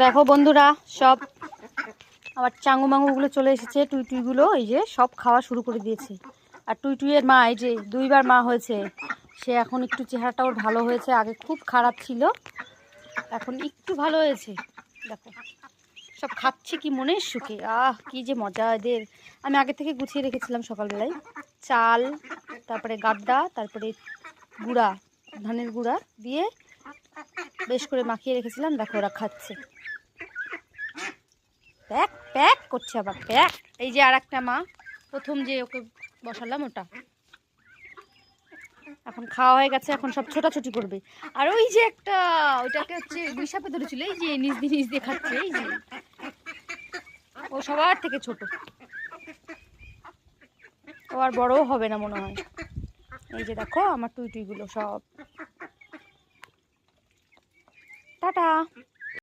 দেখো বন্ধুরা, সব আবার চাঙ্গু মাঙ্গুগুলো চলে এসেছে টুই টুইগুলো এই যে সব খাওয়া শুরু করে দিয়েছে। আর টুই টুইয়ের মা, এই যে দুইবার মা হয়েছে, সে এখন একটু চেহারাটা ওর ভালো হয়েছে, আগে খুব খারাপ ছিল, এখন একটু ভালো হয়েছে। দেখো, সব খাচ্ছে কি মনের সুখে, আহ, কি যে মজা এদের। আমি আগে থেকে গুছিয়ে রেখেছিলাম সকালবেলায়। চাল, তারপরে গাড্ডা তারপরে গুঁড়া, ধানের গুঁড়া দিয়ে বেশ করে মাখিয়ে রেখেছিলাম, দেখো ওরা খাচ্ছে। প্যাক করছে আবার প্যাক এই যে আর একটা মা, প্রথম যে ওকে বসালাম ওটা। এখন খাওয়া হয়ে গেছে, এখন সব ছোটাছুটি করবে। আর ওই যে একটা, ওইটাকে হচ্ছে গুইসাপে ধরেছিল, এই যে নিজ দিয়ে নিজ দিয়ে খাচ্ছে, এই যে। ও সবার থেকে ছোট। ও আর বড়ও হবে না মনে হয়। এই যে দেখো, আমার টুই টুইগুলো সব। টাটা।